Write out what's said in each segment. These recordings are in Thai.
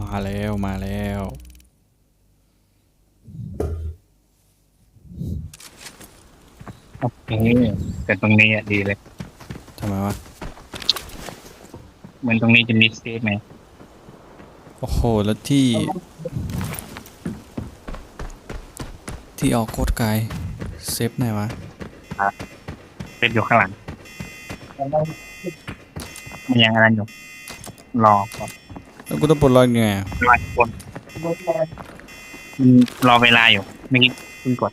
มาแล้วมาแล้ว โอเคแต่ตรงนี้อะดีเลย ทำไมวะเหมือนตรงนี้จะมีเซฟไหม โอ้โห แล้วที่ ที่ออกโคตรไกล เซฟไหนวะเซฟอยู่ข้างหลัง มันยังอะไรอยู่ รอก่อน แล้วกูต้องปลดล็อกยังไงอะรอคนมันรอเวลาอยู่ไม่อกี้เพิ่งกด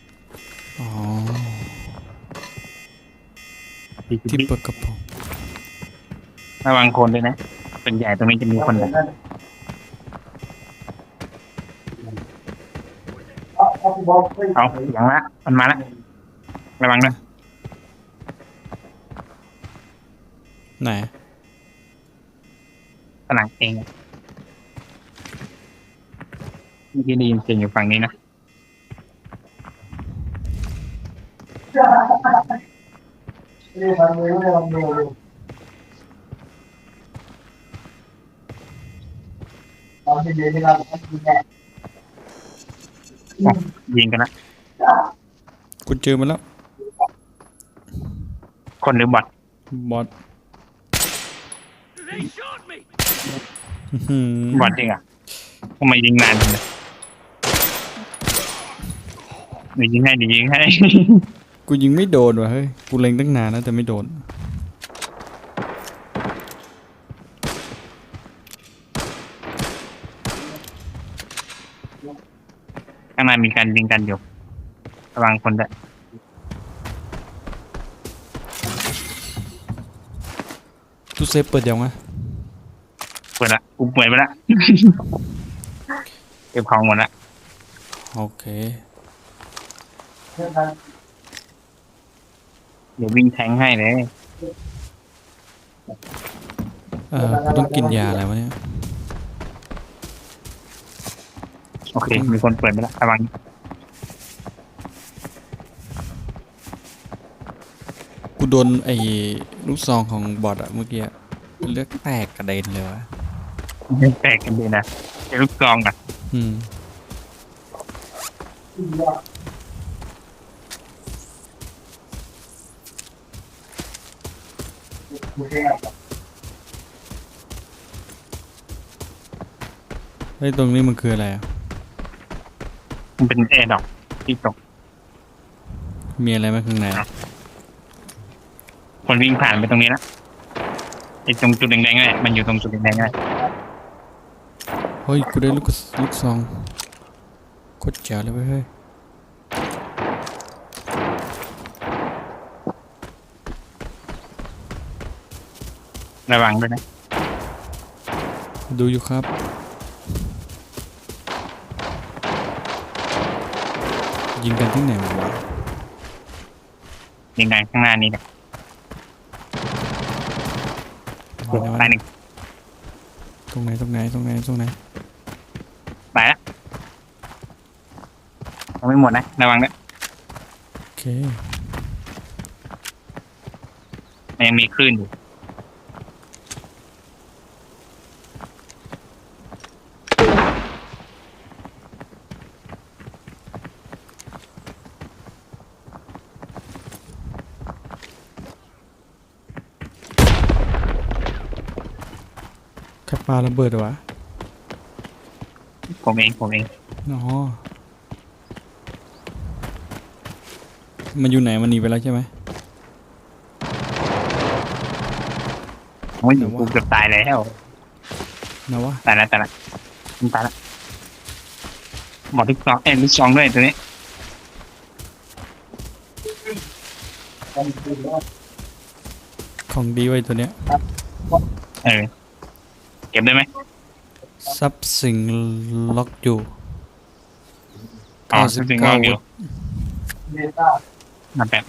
อ๋อที่เปิดกระป๋องระวังคนด้วยนะ เป็นใหญ่ตรงนี้จะมีคนเลยเอาอย่างละมันมาละระวังนะไหนผนังเอง อะเมื่อกี้ได้ยินเสียงอยู่ฝั่งนี้นะยิงกันละกูเจอมันแล้ว คนหรือบอทบอสอื้อหือ บอทจริงอะทำไมยิงนานจังเลย เดี๋ยวยิงให้เดี๋ยวยิงให้ กูยิงไม่โดนว่ะเฮ้ย กูเล็งตั้งนานนะแต่ไม่โดน ข้างในมีการยิงกันอยู่ระวังคนด้วยตู้เซฟเปิดยังวะเปิดละกูเปิดไปละ เก็บของหมดละโอเค เดี๋ยววิ่งแทงให้เลยเออกูต้องกินยาอะไรวะเนี่ยโอเค มีคนเปิดไปละระวังกูโดนไอ้ลูกซองของบอทอะเมื่อกี้อะเลือดแตกกระเด็นเลยวะแตกกันดีนะเจอลูกซองอะอืม เฮ้ยตรงนี้มันคืออะไรอะมันเป็นแอร์ดอกที่ตกมีอะไรไหมข้างในคนวิ่งผ่านไปตรงนี้ละไอ้ตรงจุดแดงๆนี่นแหละมันอยู่ตรงจุดแดงๆนี่นแหละเฮ้ยกูได้ลูกกระสลูกซองโคตรเจ๋วเลยเว้ยเฮ้ย ระวังด้วยนะ ดูอยู่ครับ ยิงกันที่ไหนวะยิงกันข้างหน้านี้นะตรงไหนวะตายหนึ่งตรงไหนตรงไหนตรงไหนตรงไหนตายละยังไม่หมดนะ ระวังด้วยโอเค มันยังมีคลื่นอยู่ ปลาระเบิดเหรอวะผมเองผมเองอ๋อมันอยู่ไหนมันหนีไปแล้วใช่ไหมโอ้ยอยู่กูเกือบตายแล้วนะวะตายแล้วตายแล้วมันตายแล้วหมอทุกซองเอ็นลูกซองด้วยตัวนี้ของดีไว้ตัวเนี้ยเออ เก็บได้ไหมซับสิงล็อกอยู่อ๋อ99จริงๆก็อยู่มาแบบ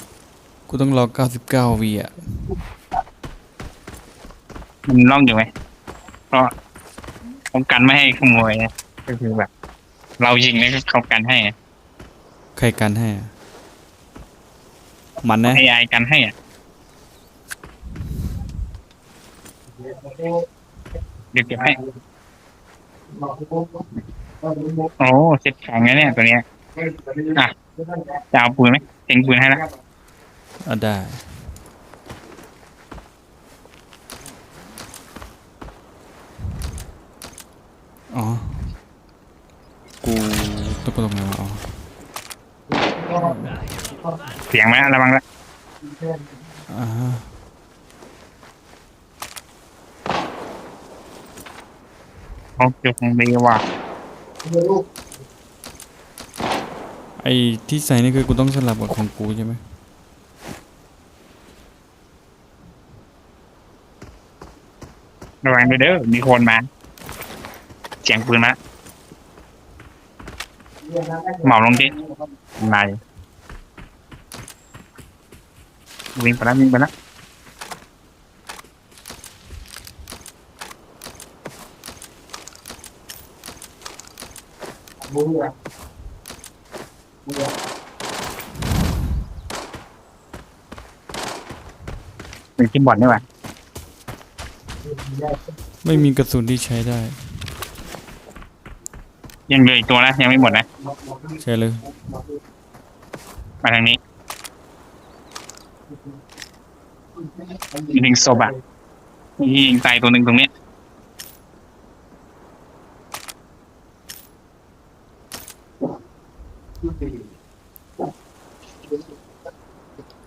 กูต้องรอ99วีอะมันล่องอยู่ไหมก็ป้องกันไม่ให้ขโมยนะก็คือแบบ เรายิงแล้วก็เขากันให้อะใครกันให้อะมันนะไอไอกันให้อะเดี๋ยวเก็บให้โอ้เซ็ตแข็งนะเนี่ยตัวเนี้ยอะจะเอาปืนไหมเต็งปืนให้ละอะได้อ๋อ กูต้องกดตรงไหนวะอ๋อเสียงไหมระวังละอ่า ฮะโอ้จุดดีว่ะไอ้ที่ใส่นี่คือกูต้องสลับกับของกูใช่ไหมระวังด้วยเด้อ มีคนมาเสียงปืนมาหมอบลงดินายวิ่งไปแล้ววิ่งไปแล้ว มีที่บอดนี่หว่าไม่มีกระสุนที่ใช้ได้ ยังเหลืออีกตัวนะยังไม่หมดนะใช่เลยมาทางนี้ยิงศพอะยิงตายตัวหนึ่งตรงเนี้ ย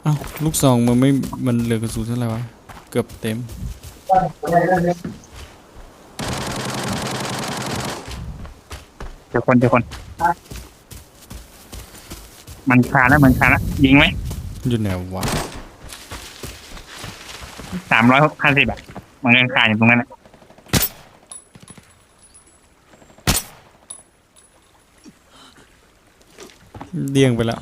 อ้าวลูกซองมันไม่ มันเหลือกระสุนเท่าไหร่วะ เกือบเต็ม เดี๋ยวคนเดี๋ยวคน มันคาแล้วมันคาแล้วยิงไหมอยู่ไหนวะ สามร้อยห้าสิบอะมันยังคาอยู่ตรงนั้นนะ เดี่ยงไปแล้ว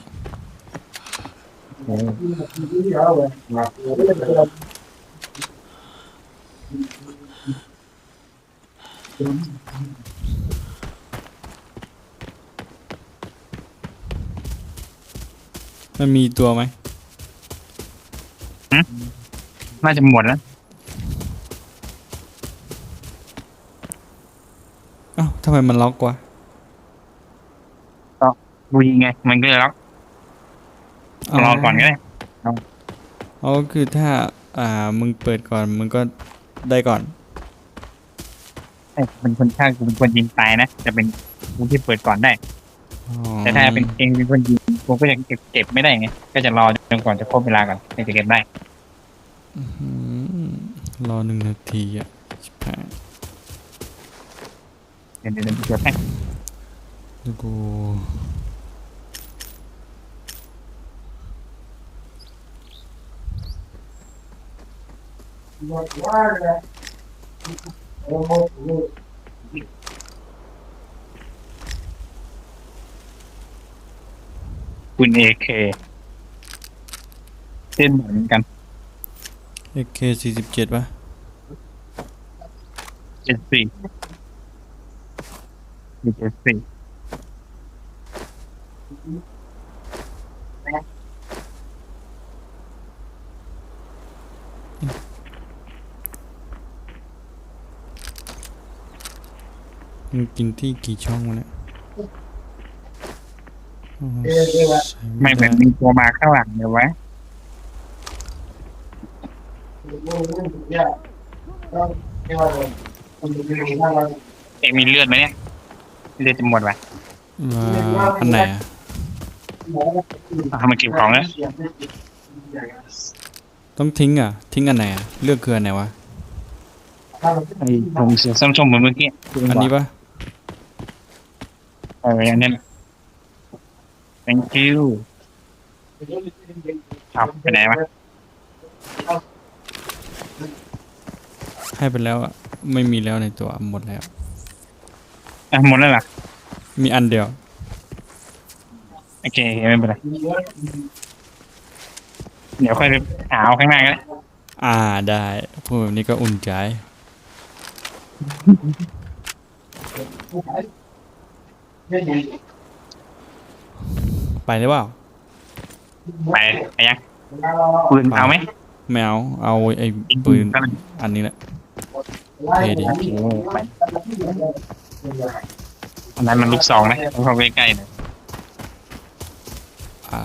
มันมีตัวไหมน่าจะหมดแล้วอ้าวทำไมมันล็อกวะ ดูยิงไง มันก็เลยล็อกรอก่อนก็ได้อ๋อคือถ้า อ่า มึงเปิดก่อน มึงก็ได้ก่อนเอ้ยเป็นคนฆ่ากูเป็นคนยิงตายนะจะเป็นกูที่เปิดก่อนได้อ๋อแต่ถ้าเป็นเองเป็นคนยิงกูก็จะเก็บเก็บไม่ได้ไง ก็จะรอจนกว่าจะครบเวลาก่อนถึงจะเก็บได้อืมรอหนึ่งนาทีอะชิบหายเดี๋ยวเดี๋ยวเดี๋ยวเก็ บให้แล้วกูคุณเอเคเส้นเหมือนกันเอเคสี่สิบเจ็ดป่ะเจ็ดสี่เจ็ดสี่ มึงกินที่กี่ช่องวะเนี่ยอ๋อใส่ไม่เหมือนมีตัวมาข้างหลังเดี๋ยวไว้เองมีเลือดไหมเนี่ยเลือดจะหมดไหมอ่าอันไหนอะเอามาเก็บของแล้วต้องทิ้งอะ ทิ้งอันไหนอะเลือกคืออันไหนวะ ไอ้ผมเสือส้มชมเหมือนเมื่อกี้ อันนี้ป่ะ เอออันนี้ thank you ครับไปไหนวะให้ไปแล้วอะไม่มีแล้วในตัวหมดแล้ว อะหมดแล้วเหรอมีอันเดียวโอเคไม่เป็นไรเดี๋ยวค่อยไปหาเอาข้างหน้าก็ได้อ่าได้พูดแบบนี้ก็อุ่นใจ ไปได้เปล่าไปไปยังปืนเอาไหมไม่เอาเอาไอ้ยิงปืนก็ได้อันนี้แหละเท่ดีโอ้ไปอันนั้นมันลูกซองนะต้องเข้าใกล้ๆหน่อยอ่า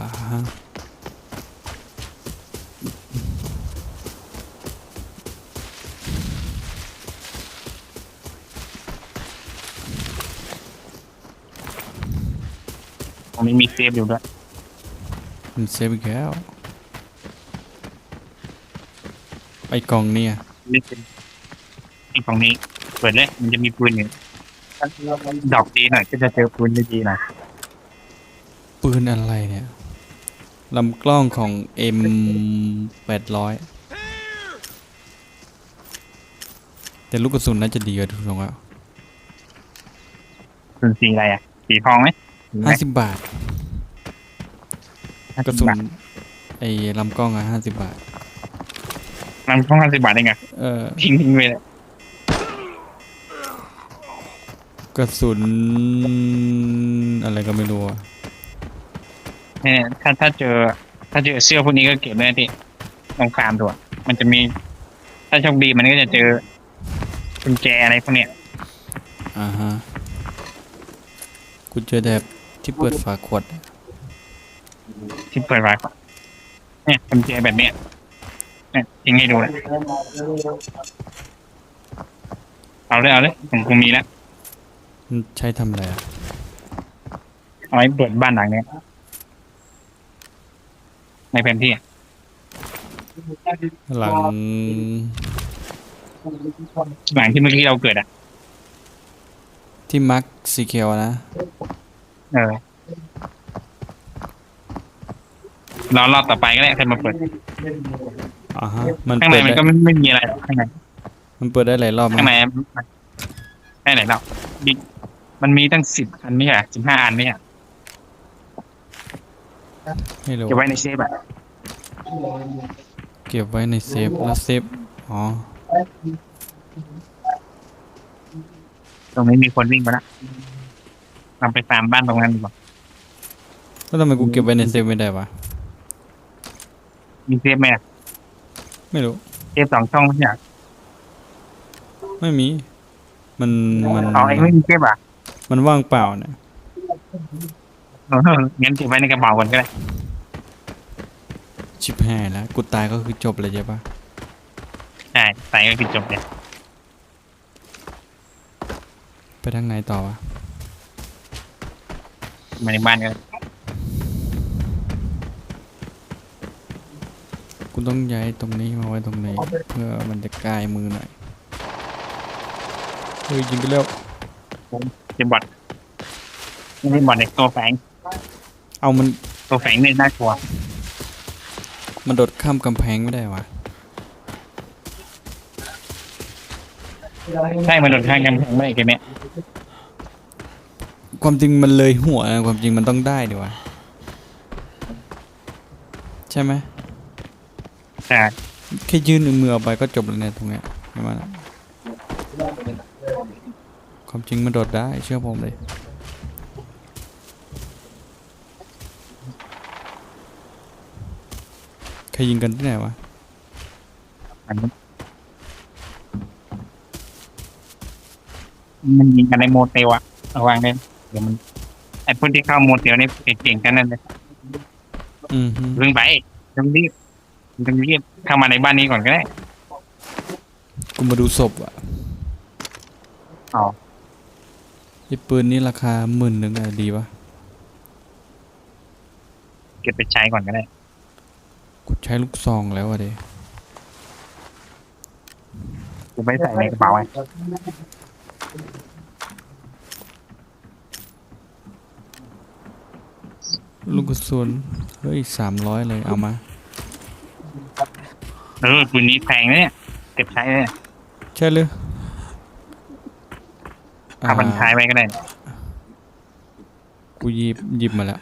ตรงนี้มีเซฟอยู่ด้วยมันเซฟอีกแล้วไอ้กล่องเนี่ยนี่เป็นอีกฝั่งนี้เปิดเลยมันจะมีปืนอยู่ดอกดีหน่อยก็จะเจอปืนดีๆหน่อยปืนอะไรเนี่ยลำกล้องของ M แปดร้อยแต่ลูกกระสุนน่าจะดีกว่าทุกทรงอะปืนสีอะไรอะสีทองไหมสีไหมห้าสิบบาทห้ากระสิสุบบาทนไอ้ลำกล้องอะห้าสิบบาทมันต้องห้าสิบบาทเองอะเออทิ้งทิ้งไปเลยกระสุนอะไรก็ไม่รู้อะเนี่ยถ้าถ้าเจอ ถ้าเจอเสื้อพวกนี้ก็เก็บเลยที่ลองฟาร์มดูอะมันจะมี ถ้าโชคดีมันก็จะเจอกุญแจอะไรพวกเนี้ยอ่าฮะกูเจอแต่ ที่เปิดฝาขวด ที่เปิดไว้ก่อนเนี่ยกุญแจแบบเนี้ยเนี่ยทิ้งให้ดูเลยเอาเลยเอาเลยผมคงมีแล้วมันใช้ทำอะไรอะเอาไว้เปิดบ้านหลังเนี้ยในแผนที่อะหลังหลังที่เมื่อกี้เราเกิดอะที่มักสีเขียวนะ เออรอรอบต่อไปก็ได้ใครมาเปิด อ่าฮะมันข้างในเปิดมันได้ก็ไม่ไม่มีอะไรหรอกข้างในมันเปิดได้หลายรอบมั้ข้างงในมันได้ไหนเราบิ๊กมันมีตั้งสิบอันไม่ใช่สิบห้าอันไม่ใช่ไม่รู้เก็บไว้ในเซฟอะเก็บไว้ในเซฟแล้วเซฟอ๋อตรงนี้มีคนวิ่งมาแล้ว เราไปตามบ้านตรงนั้นดีกว่าแล้วทำไมกูเก็บไว้ในเซฟไม่ได้วะ มีเซฟไหมอะไม่รู้ เซฟสองช่องไม่ใช่เหรอไม่มี มัน มัน เอาไอ้ไม่มีเซฟอะมันว่างเปล่าเนี่ย เอองั้นเก็บไว้ในกระเป๋าก่อนก็ได้ชิบแห่แล้ว กูตายก็คือจบเลยใช่ปะใช่ใส่ก็คือจบเลย ไปทางไหนต่อวะ มาในบ้านก็ได้กูต้องย้ายตรงนี้มาไว้ตรงนี้เพื่อมันจะใกล้มือหน่อยเฮ้ยยิงไปแล้วเจะบอดไม่ใช่บอดเด็กตัวแฝงเอามันตัวแฝงนี่น่ากลัวมันโดดข้ามกำแพงไม่ได้วะใช่มันโดนข้างกำแพงไม่ได้เกมเนี้ย ความจริงมันเลยหัวนะความจริงมันต้องได้ดีวะใช่ไหมใช่แค่ยื่นมือออกไปก็จบแล้วเนี่ยตรงเนี้ยใช่ไหมล่ะความจริงมันโดดได้เชื่อผมเลยใครยิงกันที่ไหนวะอันนี้มันยิงกันในโมเตลอะระวังเลยเดี๋ยวมันไอ้พวกที่เข้าโมเตลนี่เก่งๆกันนั่นเลยอืมฮึเพิ่งไปต้องรีบต้องรีบเข้ามาในบ้านนี้ก่อนก็ได้กูมาดูศพอะอ๋อไอ้ปืนนี้ราคาหมื่นหนึ่งอะดีปะเก็บไปใช้ก่อนก็ได้กูใช้ลูกซองแล้วอะเดเก็บไว้ใส่ในกระเป๋าไว้ ลูกกระสุนเฮ้ยสามร้อยเลยเอามา เออปืนนี้แพงนะเนี่ยเก็บใช้เลยใช่เลยเอาบันท้ายไว้ก็ได้ กูหยิบหยิบมาแล้ว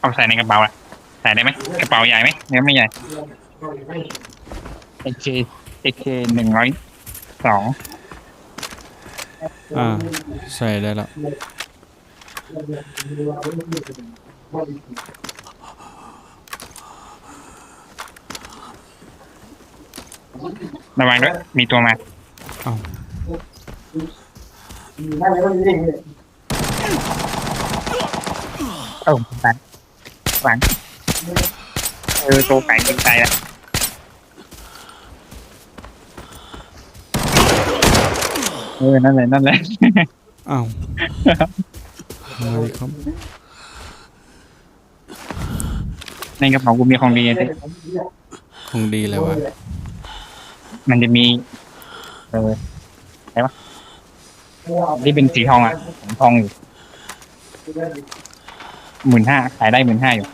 เอาใส่ในกระเป๋าอะใส่ได้ไหมกระเป๋าใหญ่ไหมเนี่ยไม่ใหญ่เอเคเอเคหนึ่งร้อยสองอ่า ใส่ได้แล้ว ระวังด้วยมีตัวมาเอ้าเอ้าหลังหลังเออตัวไก่ยิงตายแล้วเออนั่นแหละนั่นแหละเอ้า อะไรครับ ในกระเป๋ากูมีของดีสิของดีเลยวะมันจะมี เอออะไรวะที่เป็นสีทองอะของทองอยู่หมื่นห้าขายได้หมื่นห้าอยู่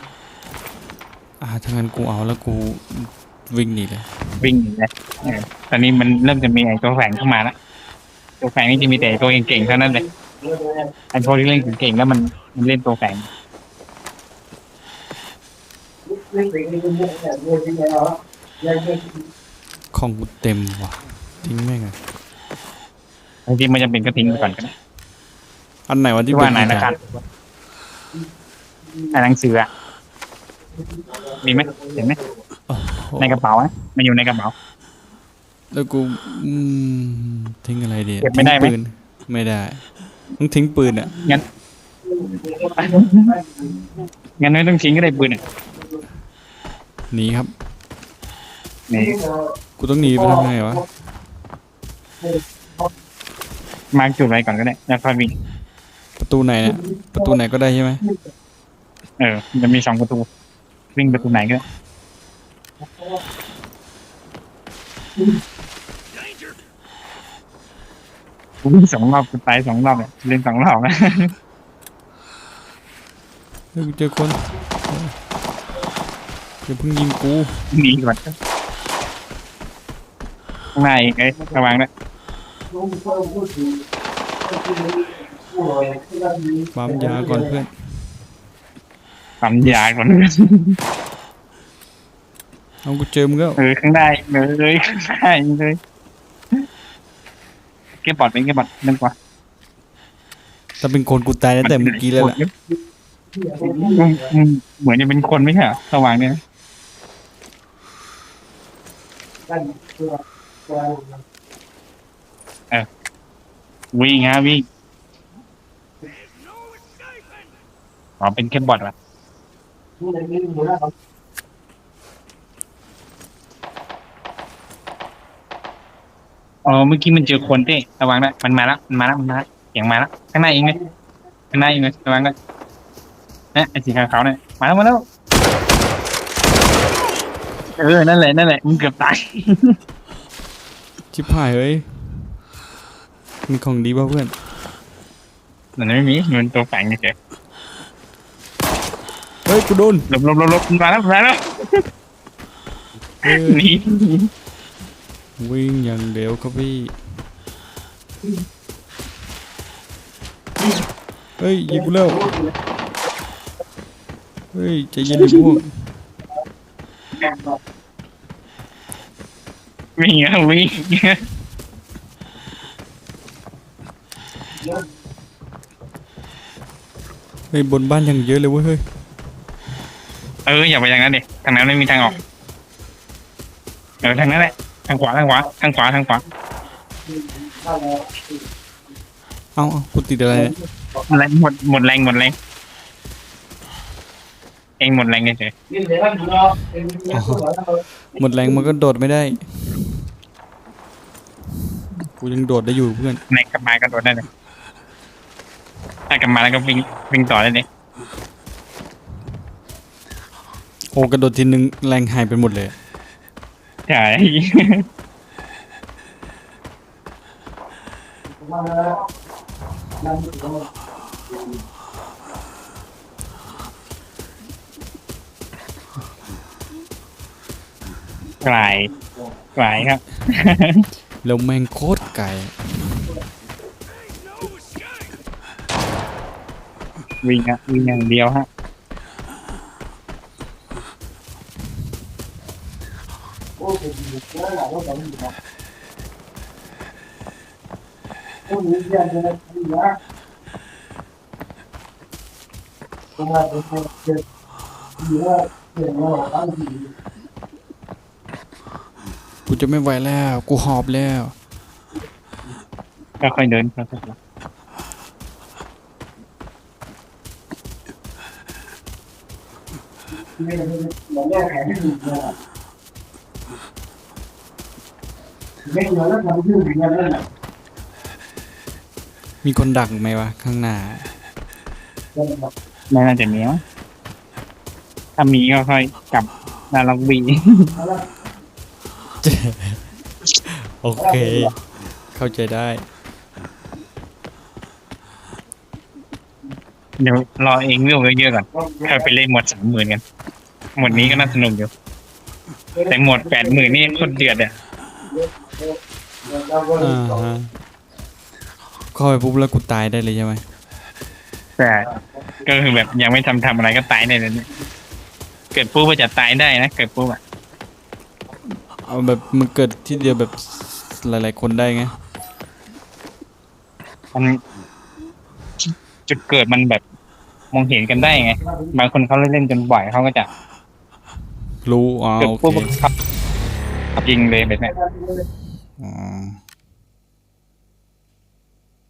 อ่าถ้างั้นกูเอาแล้วกูวิ่งหนีเลย วิ่งหนีเลยเออตอนนี้มันเริ่มจะมีไอ้ตัวแฝงเข้ามาแล้วตัวแฝงนี่จะมีแต่ตัวเก่งๆเท่านั้นเลย ไอ้พวกที่เล่นเก่งๆแล้วมันมันเล่นตัวแฝงของกูเต็มว่ะทิ้งแม่งอะบางทีมันจะเป็นกระทิ้งไปก่อนก็ได้อันไหนวะที่ที่ว่าเป็นไหนายกุญนะแจครับอ่านหนังสืออะมีไหมเห็นไหมโอ้โหในกระเป๋าอะมันอยู่ในกระเป๋า แล้วกูอืมทิ้งอะไรดีเก็บไม่ได้ไหม ทิ้งปืนไม่ได้ ต้องทิ้งปืนอะ งั้น งั้นไม่ต้องทิ้งก็ได้ปืนอะหนีครับ นี่กูต้องหนีไปทำไงวะ มาร์กจุดไว้ก่อนก็ได้แล้วค่อยวิ่งประตูไหนเนี่ย ประตูไหนก็ได้ใช่ไหมเออมันจะมีสองประตู วิ่งประตูไหนก็ได้ วิ่งสองรอบกูตายสองรอบเลยเล่นสองรอบนะเฮ้ยกูเจอคนอย่าเพิ่งยิงกูหนีก่อนข้างในเอ้ยระวังด้วยปั๊มยาก่อนเพื่อนปั๊มยาก่อนเอากูเจอมึงก็เออข้างในเลยข้างในเลย เก็บบอดเป็นเก็บบอดนั่นกว่าถ้าเป็นคนกูตายตั้งแต่เมื่อกี้แล้วล่ะอืมอืมเหมือนจะเป็นคนไม่ใช่เหรอระวังเนี่ยนะวิ่งฮะวิ่งอ๋อเป็นแค่บอทเหรอ อ๋อเมื่อกี้มันเจอคนเต้ระวังนะมันมาแล้วมันมาแล้วมันมาแล้วเสียงมาแล้วข้างหน้าเองเลยข้างหน้าเองเลยระวังนะนะไอ้สีขาวๆเนี่ยมาแล้วมาแล้วเออนั่นแหละนั่นแหละมึงเกือบตาย ชิบหายเฮ้ยมีของดีป่ะเพื่อนมันไม่มีมันตัวแฝงเฉยเฮ้ยกูโดนๆหลบหลบหลบหลบมาแล้วมาแล้วเฮ้ยหนีหนี วิ่งอย่างเร็วครับพี่ เฮ้ยยิงกูแล้ว เฮ้ยใจเย็นดิพวกวิ่งอะวิ่งเฮ้ยบนบ้านยังเยอะเลยเว้ยเฮ้ยเอออย่าไปอย่างนั้นดิทางนั้นไม่มีทางออกเออทางนั้นแหละ ทางขวาทางขวาทางขวาทางขวาเอาเอากูติดอะไรเนี่ยแรงหมดหมดแรงหมดแรงเองหมดแรงเฉยหมดแรงมันก็โดดไม่ได้ กูยังโดดได้อยู่เพื่อนๆในกลับมาก็โดดได้เลยถ้ากลับมาแล้วก็วิ่งวิ่งต่อได้เลยโอ้กระโดดทีนึงแรงหายไปหมดเลย ใช่กลายกลายครับ แล้วแม่งโคตรไก่วิ่งอะวิ่งอย่างเดียวฮะ กูกูจะไม่ไหวแล้ว กูหอบแล้วค่อยๆเดินค่อยๆเดินไม่เหมือนแล้วทำชื่อถึงกันนั่นแหละ มีคนดักไหมวะ ข้างหน้า ไม่น่าจะมีมั้งถ้ามีก็ค่อยกลับนาล็อบบี้โอเค เข้าใจได้ เดี๋ยวรอเองวิวเยอะๆก่อนค่อยไปเล่นหมดสามหมื่นกัน หมดนี้ก็น่าสนุกอยู่ แต่หมดแปดหมื่นนี่โคนเดือดอะ อ่าฮะเข้าไปปุ๊บแล้วกูตายได้เลยใช่ไหมแต่ก็คือแบบยังไม่ทำทำอะไรก็ตายได้เลยเนี่ยเกิดปุ๊บก็จะตายได้นะ เกิดปุ๊บอะเอาแบบมันเกิดที่เดียวแบบหลายๆคนได้ไงมันจุดเกิดมันแบบมองเห็นกันได้ไง บางคนเขาเล่นๆจนบ่อยเขาก็จะรู้อ๋อเกิดโอเคปุ๊บก็ขับขับยิงเลยแบบเนี้ยอ๋ อ